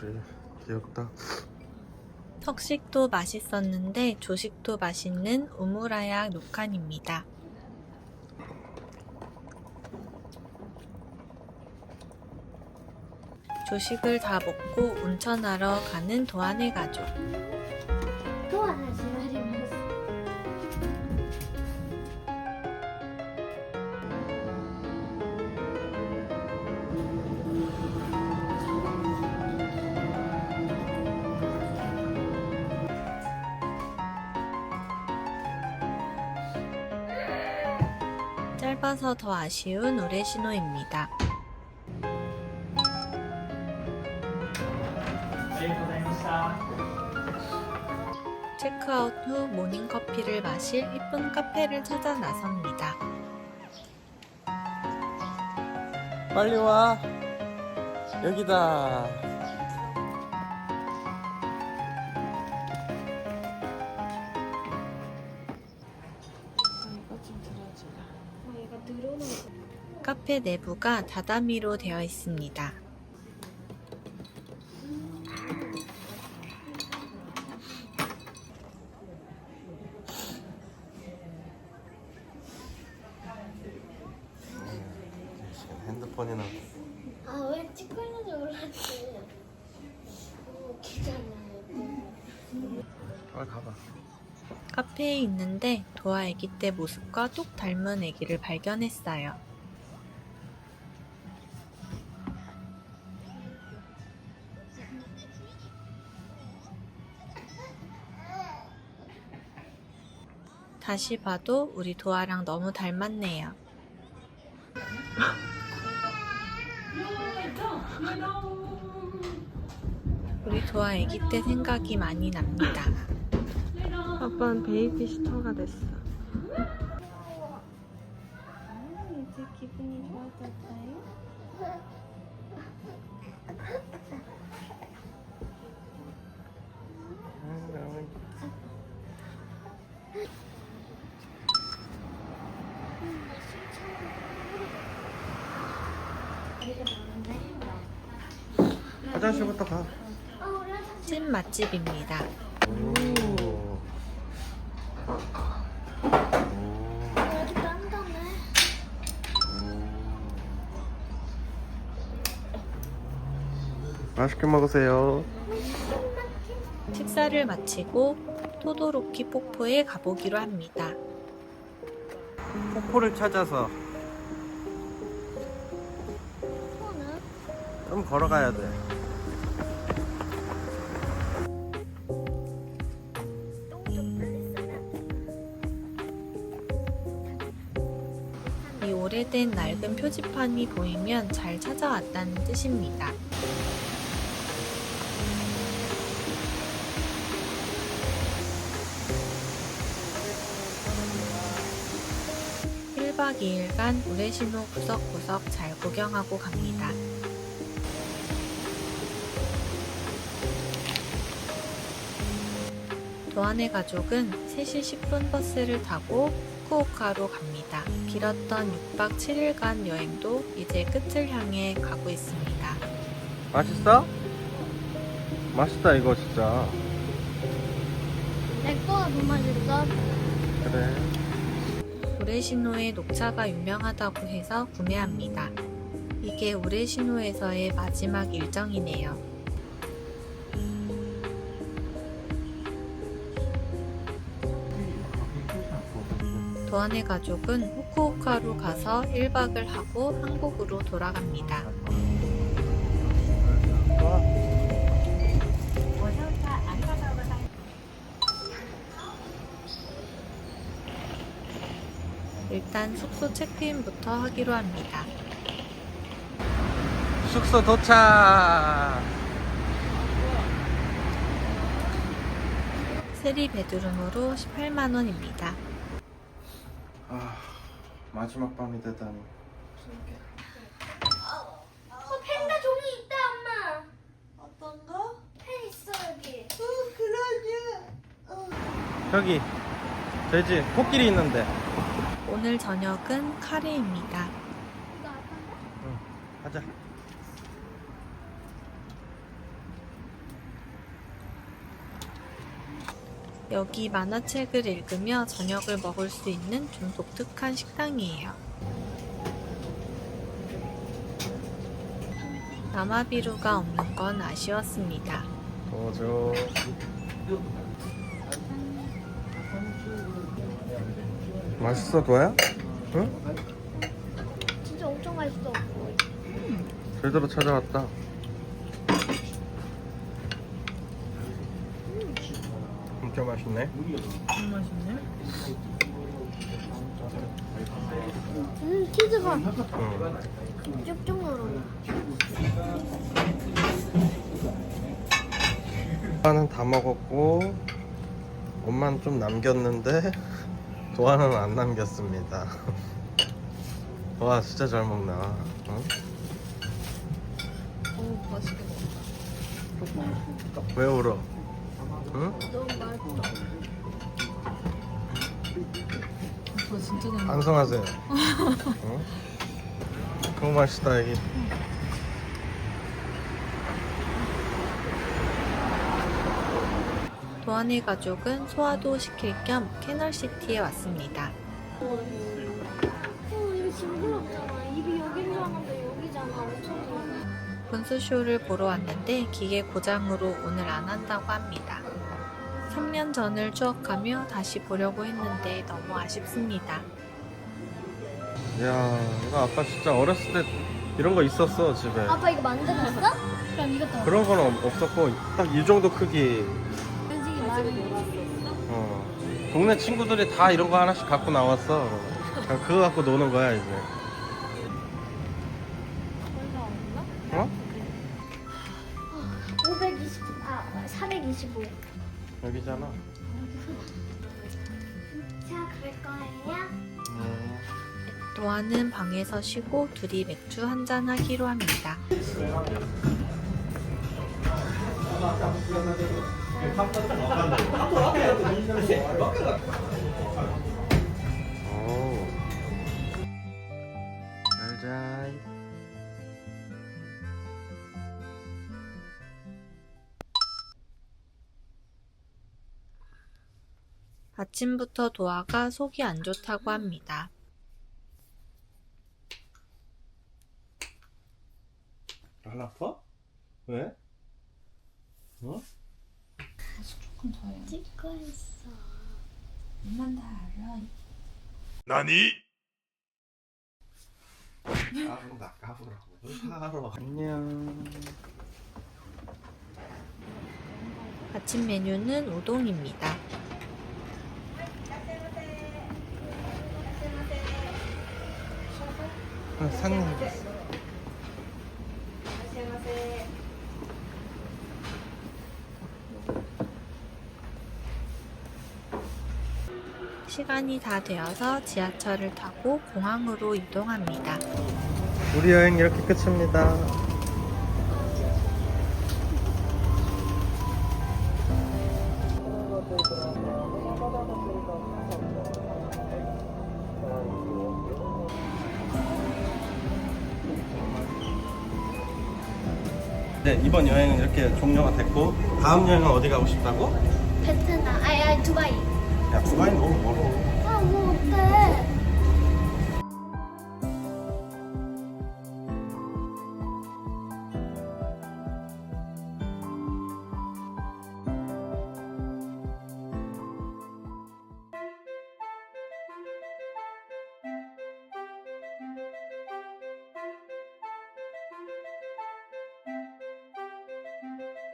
그래 귀엽다 석식도 맛있었는데 조식도 맛있는 우무라약 녹한입니다. 조식을 다 먹고 온천하러 가는 도안의 가족. 짧아서 더 아쉬운 올해 신호입니다. 체크아웃 후 모닝커피를 마실 이쁜 카페를 찾아 나섭니다. 빨리 와 여기다 카페 내부가 다다미로 되어 있습니다. 핸드폰이나 아, 왜 찍고 있는지 몰랐지. 웃기잖아요. 빨리 가봐 카페에 있는데 도아 아기 때 모습과 똑 닮은 아기를 발견했어요. 다시 봐도 우리 도아랑 너무 닮았네요. 우리 도아 아기 때 생각이 많이 납니다. 아빠는 베이비 시터가 됐어. 이제 기분이 좋아졌어요? 화장실부터 가. 찐 맛집입니다. 오. 여기 깜깜해. 맛있게 먹으세요. 식사를 마치고 토도로키 폭포에 가보기로 합니다. 폭포를 찾아서 좀 걸어가야 돼. 이 오래된 낡은 표지판이 보이면 잘 찾아왔다는 뜻입니다. 일박이일간 우레시노 구석구석 잘 구경하고 갑니다. 도안의 가족은 3시 10분 버스를 타고 후쿠오카로 갑니다. 길었던 6박 7일간 여행도 이제 끝을 향해 가고 있습니다. 맛있어? 맛있다 이거 진짜. 내 거가 더 맛있어. 그래. 우레시노의 녹차가 유명하다고 해서 구매합니다. 이게 우레시노에서의 마지막 일정이네요. 도안의 가족은 후쿠오카로 가서 1박을 하고 한국으로 돌아갑니다. 일단 숙소 체크인부터 하기로 합니다. 숙소 도착. 세리 베드룸으로 18만원입니다. 아 마지막 밤이 되다니. 어, 펜과 종이 있다, 엄마. 어떤 거? 펜 있어, 여기. 어, 그러냐? 어. 저기 돼지 코끼리 있는데. 오늘 저녁은 카레입니다. 이거 아빠인가? 응 가자. 여기 만화책을 읽으며 저녁을 먹을 수 있는 좀 독특한 식당이에요. 남아비루가 없는 건 아쉬웠습니다. 도와줘. 맛있어, 도야? 응? 진짜 엄청 맛있어. 제대로 찾아왔다. 진짜 맛있네. 음, 치즈가 응. 쭉쭉 늘어. 도아는 다 먹었고 엄마는 좀 남겼는데 도아는 안 남겼습니다. 와 진짜 잘 먹나. 어? 오, 맛있게 먹었다. 왜 울어? 응? 너무 맛있어. 진짜 잘 먹었다. 반성하세요. 어? 너무 맛있다 여기. 도안의 가족은 소화도 시킬 겸 캐널시티에 왔습니다. 어, 이거 징그럽잖아. 입이 여긴 줄 알았는데 여기잖아. 엄청 징그러. 분수쇼를 보러 왔는데 기계 고장으로 오늘 안 한다고 합니다. 3년 전을 추억하며 다시 보려고 했는데 너무 아쉽습니다. 야 이거 아빠 진짜 어렸을 때 이런 거 있었어 집에. 아빠 이거 만들었어? 그럼 이것도 그런 건 없- 없었고 딱 이 정도 크기. 솔직히 말해. 어. 동네 친구들이 다 이런 거 하나씩 갖고 나왔어. 그냥 그거 갖고 노는 거야 이제. 어? 520, 아, 425. 여기잖아. 갈 거예요. 네. 도안은 방에서 쉬고 둘이 맥주 한잔 하기로 합니다. 오. 잘 자. 아침부터 도아가 속이 안 좋다고 합니다. 안 아파? 왜? 어? 찍고 있어. 까불다 까불라고 사러 안녕 아침 메뉴는 우동입니다. 아, 상님 시간이 다 되어서 지하철을 타고 공항으로 이동합니다. 우리 여행 이렇게 끝입니다 네 이번 여행은 이렇게 종료가 됐고 다음 여행은 어디 가고 싶다고? 베트남, 아니, 두바이. 야 두바이 너무 멀어?